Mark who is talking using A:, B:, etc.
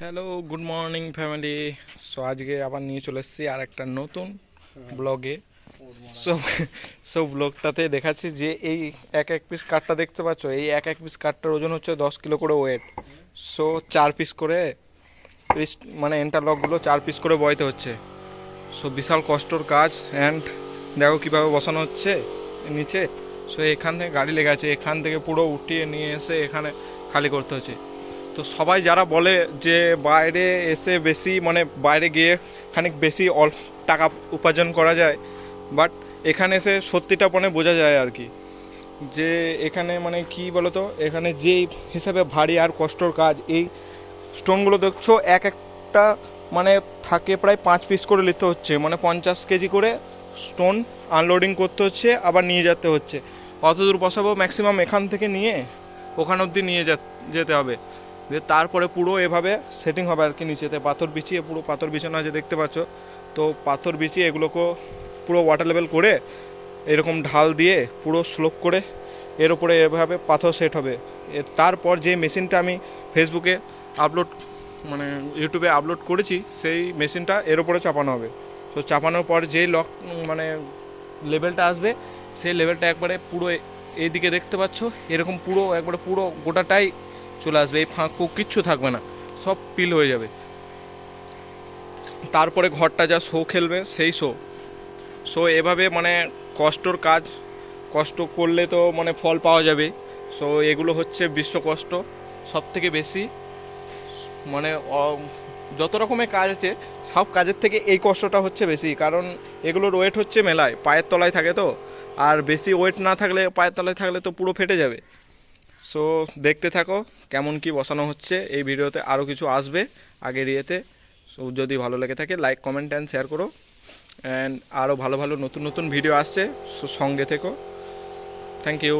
A: Hello good morning family so আজকে আবার নিয়ে চলে এসেছি আর একটা নতুন ব্লগে সো সো ব্লগটাতে দেখাচ্ছি যে এই এক এক পিস কাঠটা দেখতে পাচ্ছ? এই এক এক পিস কাঠটার ওজন হচ্ছে দশ কিলো করে ওয়েট সো চার পিস করে মানে ইন্টারলকগুলো চার পিস করে বয়তে হচ্ছে। সো বিশাল কষ্টর কাজ। অ্যান্ড দেখো কীভাবে বসানো হচ্ছে নিচে। সো এখান থেকে গাড়ি লেগে আছে। এখান থেকে পুরো উঠিয়ে নিয়ে এসে এখানে খালি করতে হচ্ছে। তো সবাই যারা বলে যে বাইরে এসে বেশি মানে বাইরে গিয়ে খানিক বেশি অল টাকা উপার্জন করা যায় বাট এখানে এসে সত্যিটা মানে বোঝা যায় আর কি। যে এখানে মানে কি বলতো, এখানে যে হিসাবে ভারী আর কষ্টর কাজ, এই স্টোনগুলো দেখছ, এক একটা মানে থাকে প্রায় পাঁচ পিস করে নিতে হচ্ছে। মানে পঞ্চাশ কেজি করে স্টোন আনলোডিং করতে হচ্ছে, আবার নিয়ে যেতে হচ্ছে। কত দূর বসাবো ম্যাক্সিমাম এখান থেকে নিয়ে ওখান অবধি নিয়ে যেতে হবে। দিয়ে তারপরে পুরো এভাবে সেটিং হবে আর কি নিচেতে। পাথর বিছিয়ে পুরো পাথর বিছানো আছে দেখতে পাচ্ছ। তো পাথর বিছিয়ে এগুলোকে পুরো ওয়াটার লেভেল করে এরকম ঢাল দিয়ে পুরো স্লোপ করে এর উপরে এভাবে পাথর সেট হবে। তারপর যে মেশিনটা আমি ফেসবুকে আপলোড মানে ইউটিউবে আপলোড করেছি, সেই মেশিনটা এর উপরে চাপানো হবে। তো চাপানোর পর যে লক মানে লেভেলটা আসবে, সেই লেভেলটা একবারে পুরো এইদিকে দেখতে পাচ্ছ। এরকম পুরো, একবারে পুরো গোটাটাই চলে আসবে, এই ফাঁক কিচ্ছু থাকবে না, সব পিল হয়ে যাবে। তারপরে ঘরটা যা শো খেলবে, সেই শো। সো এভাবে মানে কষ্টর কাজ, কষ্ট করলে তো মানে ফল পাওয়া যাবে। সো এগুলো হচ্ছে বিশ্ব কষ্ট সব থেকে বেশি। মানে যত রকমের কাজ আছে, সব কাজের থেকে এই কষ্টটা হচ্ছে বেশি। কারণ এগুলোর ওয়েট হচ্ছে মেলায়, পায়ের তলায় থাকে তো। আর বেশি ওয়েট না থাকলে, পায়ের তলায় থাকলে তো পুরো ফেটে যাবে। সো দেখতে থাকো কেমন কি বসানো হচ্ছে। এই ভিডিওতে আরও কিছু আসবে আগের ইয়েতে। সো যদি ভালো লেগে থাকে লাইক কমেন্ট অ্যান্ড শেয়ার করো। অ্যান্ড আরও ভালো ভালো নতুন নতুন ভিডিও আসছে সো সঙ্গে থেকো। Thank you